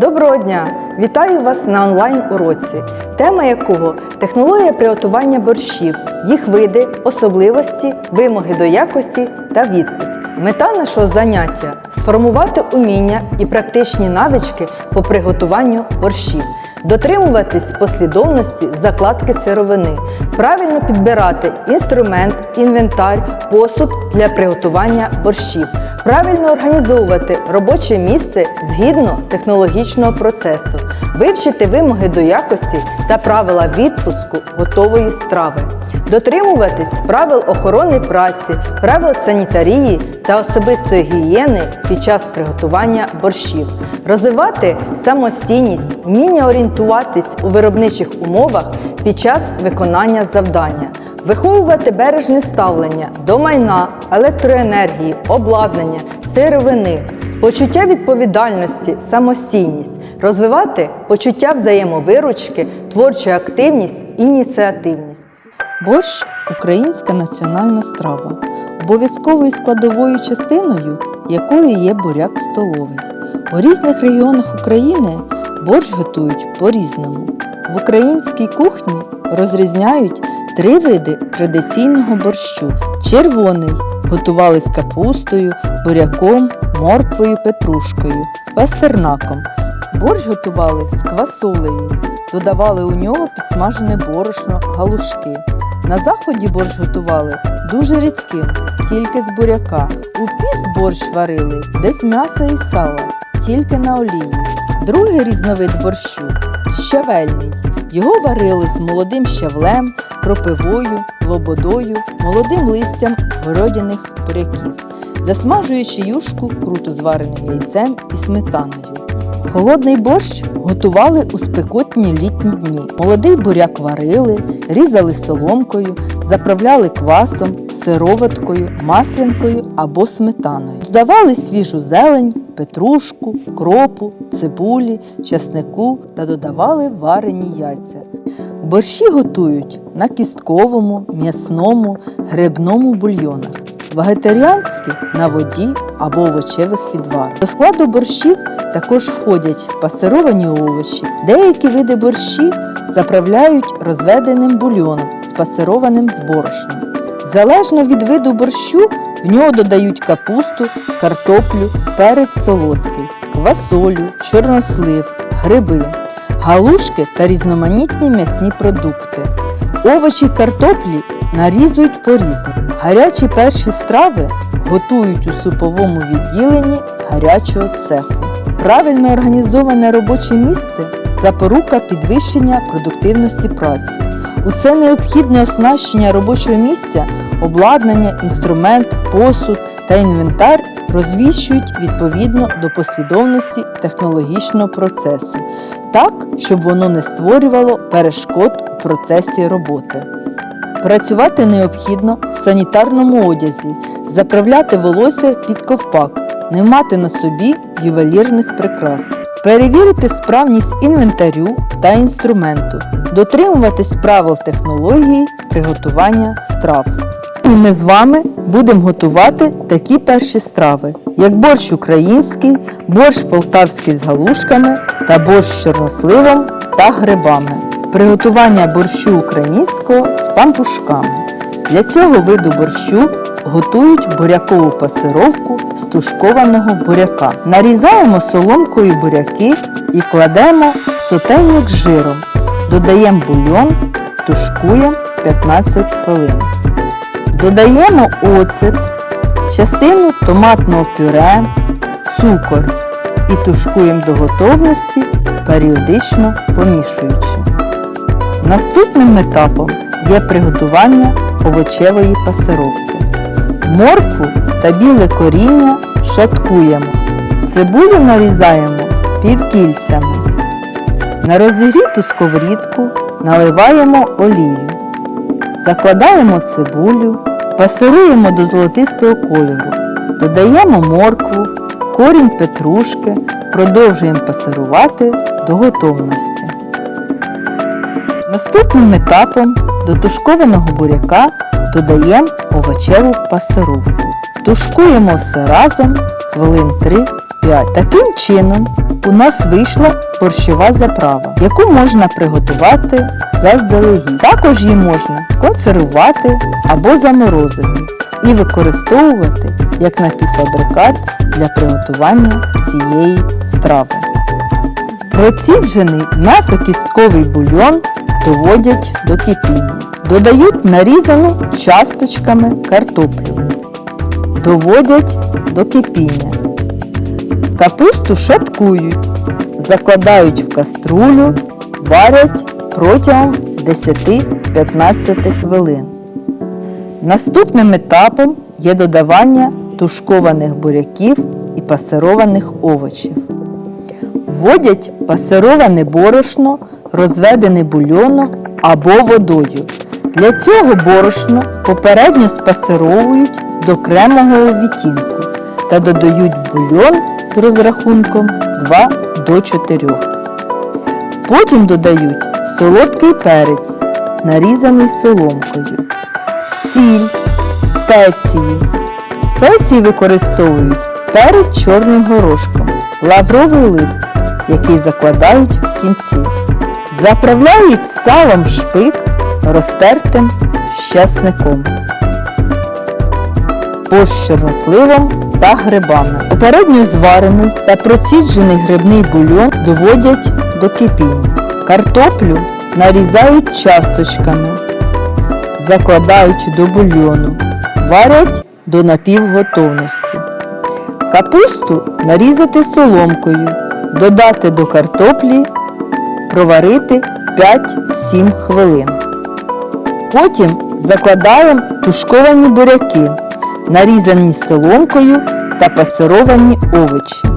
Доброго дня! Вітаю вас на онлайн-уроці, тема якого технологія приготування борщів, їх види, особливості, вимоги до якості та відпуск. Мета нашого заняття сформувати уміння і практичні навички по приготуванню борщів, дотримуватись послідовності закладки сировини, правильно підбирати інструмент, інвентар, посуд для приготування борщів, правильно організовувати робоче місце згідно технологічного процесу, вивчити вимоги до якості та правила відпуску готової страви, дотримуватись правил охорони праці, правил санітарії та особистої гігієни під час приготування борщів, розвивати самостійність, вміння орієнтуватись у виробничих умовах під час виконання завдання. Виховувати бережне ставлення до майна, електроенергії, обладнання, сировини, почуття відповідальності, самостійність, розвивати почуття взаємовиручки, творчу активність, ініціативність. Борщ українська національна страва, обов'язковою складовою частиною якої є буряк столовий. У різних регіонах України борщ готують по-різному. В українській кухні розрізняють три види традиційного борщу. Червоний готували з капустою, буряком, морквою, петрушкою, пастернаком. Борщ готували з квасолею, додавали у нього підсмажене борошно, галушки. На заході борщ готували дуже рідким, тільки з буряка. У піст борщ варили без м'яса і сала, тільки на олії. Другий різновид борщу щавельний. Його варили з молодим щавлем, кропивою, лободою, молодим листям городяних буряків, засмажуючи юшку круто звареним яйцем і сметаною. Холодний борщ готували у спекотні літні дні. Молодий буряк варили, різали соломкою, заправляли квасом, сироваткою, маслянкою або сметаною. Додавали свіжу зелень, петрушку, кропу, цибулі, часнику та додавали варені яйця. Борщі готують на кістковому, м'ясному, грибному бульйонах. Вегетаріанські на воді або овочевих відварах. До складу борщів також входять пасировані овочі. Деякі види борщі заправляють розведеним бульйоном, з борошном. Залежно від виду борщу, в нього додають капусту, картоплю, перець солодкий, квасолю, чорнослив, гриби, галушки та різноманітні м'ясні продукти. Овочі картоплі нарізують по-різному. Гарячі перші страви готують у суповому відділенні гарячого цеху. Правильно організоване робоче місце запорука підвищення продуктивності праці. Усе необхідне оснащення робочого місця, обладнання, інструмент, посуд та інвентар розвіщують відповідно до послідовності технологічного процесу, так, щоб воно не створювало перешкод у процесі роботи. Працювати необхідно в санітарному одязі, заправляти волосся під ковпак, не мати на собі ювелірних прикрас. Перевірити справність інвентарю та інструменту, дотримуватись правил технології приготування страв. І ми з вами будемо готувати такі перші страви, як борщ український, борщ полтавський з галушками та борщ з чорносливом та грибами. Приготування борщу українського з пампушками. Для цього виду борщу готують бурякову пасировку з тушкованого буряка. Нарізаємо соломкою буряки і кладемо в сотейник з жиром. Додаємо бульйон, тушкуємо 15 хвилин. Додаємо оцет, частину томатного пюре, цукор і тушкуємо до готовності, періодично помішуючи. Наступним етапом є приготування овочевої пасировки. Моркву та біле коріння шаткуємо. Цибулю нарізаємо півкільцями. На розігріту сковорідку наливаємо олію. Закладаємо цибулю, пасируємо до золотистого кольору. Додаємо моркву, корінь петрушки, продовжуємо пасирувати до готовності. Наступним етапом до тушкованого буряка додаємо овочеву пасировку. Тушкуємо все разом хвилин 3-5. Таким чином у нас вийшла борщова заправа, яку можна приготувати заздалегідь. Також її можна консервувати або заморозити і використовувати як напівфабрикат для приготування цієї страви. Проціджений м'ясо-кістковий бульйон доводять до кипіння. Додають нарізану часточками картоплю. Доводять до кипіння. Капусту шаткують, закладають в каструлю, варять протягом 10-15 хвилин. Наступним етапом є додавання тушкованих буряків і пасированих овочів. Вводять пасироване борошно, розведене бульйоном або водою. Для цього борошно попередньо спасировують до кремового відтінку та додають бульйон з розрахунком 2 до 4. Потім додають солодкий перець, нарізаний соломкою, сіль, спеції. Спеції використовують перед чорним горошком, лавровий лист, який закладають в кінці. Заправляють салом шпик розтертим щасником, борщ з та грибами. Попередньо зварений та проціджений грибний бульйон доводять до кипіння. Картоплю нарізають часточками, закладають до бульйону, варять до напівготовності. Капусту нарізати соломкою, додати до картоплі, проварити 5-7 хвилин. Потім закладаємо тушковані буряки, нарізані соломкою та пасировані овочі.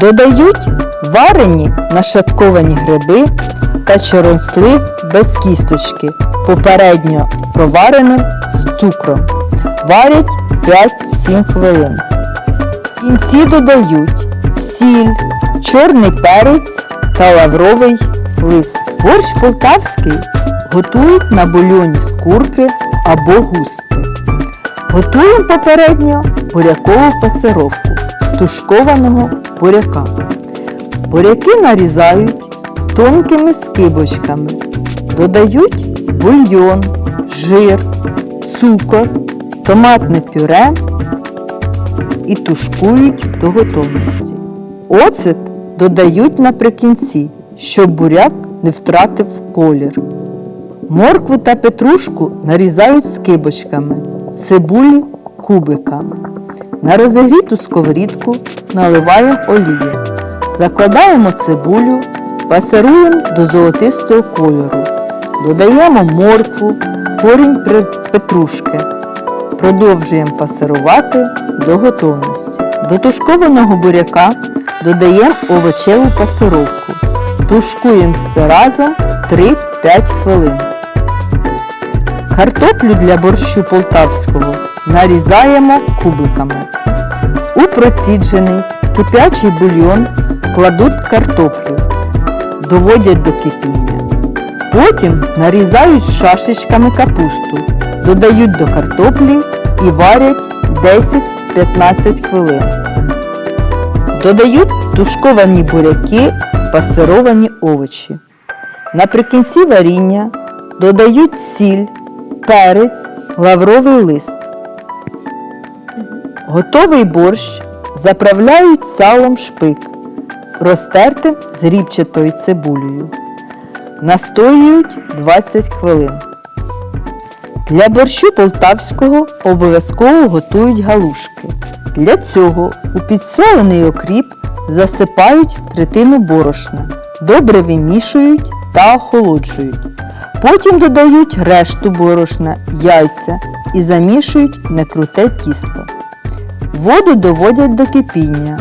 Додають варені нашатковані гриби та чорнослив без кісточки, попередньо провареним з цукром. Варять 5-7 хвилин. В кінці додають сіль, чорний перець та лавровий лист. Борщ полтавський готують на бульйоні з курки або густки. Готуємо попередньо бурякову пасировку з тушкованого буряка. Буряки нарізають тонкими скибочками, додають бульйон, жир, цукор, томатне пюре і тушкують до готовності. Оцет додають наприкінці, щоб буряк не втратив колір. Моркву та петрушку нарізають скибочками, цибулю кубиками. На розігріту сковорідку наливаємо олію. Закладаємо цибулю, пасируємо до золотистого кольору. Додаємо моркву, корінь петрушки. Продовжуємо пасирувати до готовності. До тушкованого буряка додаємо овочеву пасировку. Тушкуємо все разом 3-5 хвилин. Картоплю для борщу полтавського нарізаємо кубиками. У проціджений кип'ячий бульйон кладуть картоплю, доводять до кипіння. Потім нарізають шашечками капусту, додають до картоплі і варять 10-15 хвилин. Додають тушковані буряки, пасировані овочі. Наприкінці варіння додають сіль, перець, лавровий лист. Готовий борщ заправляють салом шпик, розтертим з рібчатою цибулею. Настоюють 20 хвилин. Для борщу полтавського обов'язково готують галушки. Для цього у підсолений окріп засипають третину борошна, добре вимішують та охолоджують. Потім додають решту борошна, яйця і замішують на круте тісто. Воду доводять до кипіння.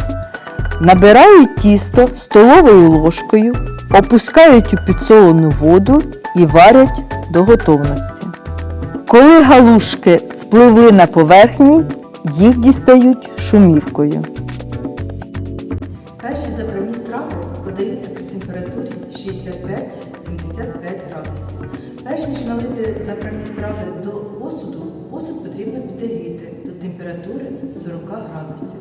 Набирають тісто столовою ложкою, опускають у підсолену воду і варять до готовності. Коли галушки спливли на поверхні, їх дістають шумівкою. Ніж налити заправні страви до посуду, посуд потрібно підігріти до температури 40 градусів.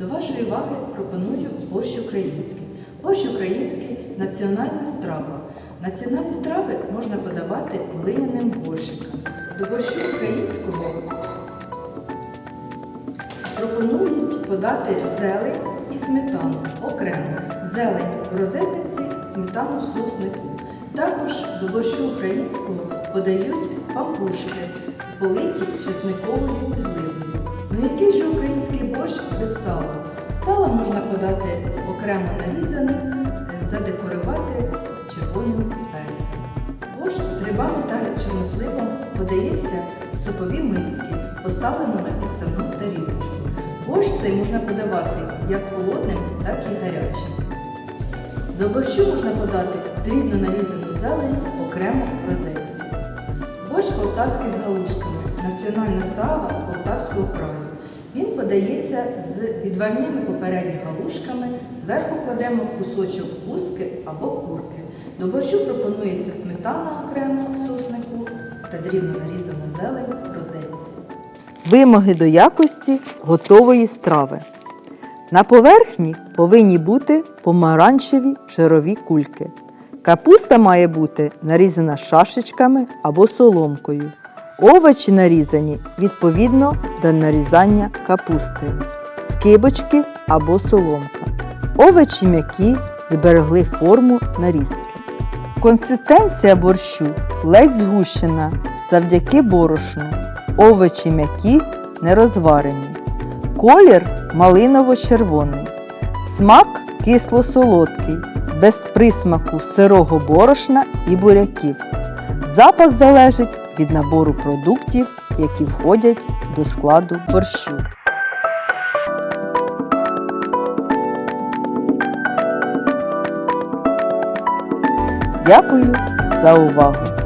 До вашої уваги пропоную борщ український. Борщ український національна страва. Національні страви можна подавати глиняним борщиком. До борщу українського пропонують подати зелень і сметану окремо. Зелень в розетниці, сметану в соснику. Також до борщу українського подають пампушки, политі чесниковою підливою. Ну який же український борщ без сала? Сало можна подати окремо нарізаних, задекорувати червоним перцем. Борщ з грибами та чорносливом подається в супові миски, поставлену на підставну тарілочку. Борщ цей можна подавати як холодним, так і гарячим. До борщу можна подати дрібно нарізану зелень окремо в розетці. Борщ полтавський з галушками національна страва Полтавського краю. Він подається з відварними попередньо галушками, зверху кладемо кусочок гуски або курки. До борщу пропонується сметана окремо в соснику та дрібно нарізана зелень в. Вимоги до якості готової страви. На поверхні повинні бути помаранчеві жирові кульки. Капуста має бути нарізана шашечками або соломкою. Овочі нарізані відповідно до нарізання капусти, скибочки або соломка. Овочі м'які зберегли форму нарізки. Консистенція борщу ледь згущена завдяки борошну. Овочі м'які не розварені. Колір малиново-червоний. Смак кисло-солодкий, без присмаку сирого борошна і буряків. Запах залежить від набору продуктів, які входять до складу борщу. Дякую за увагу!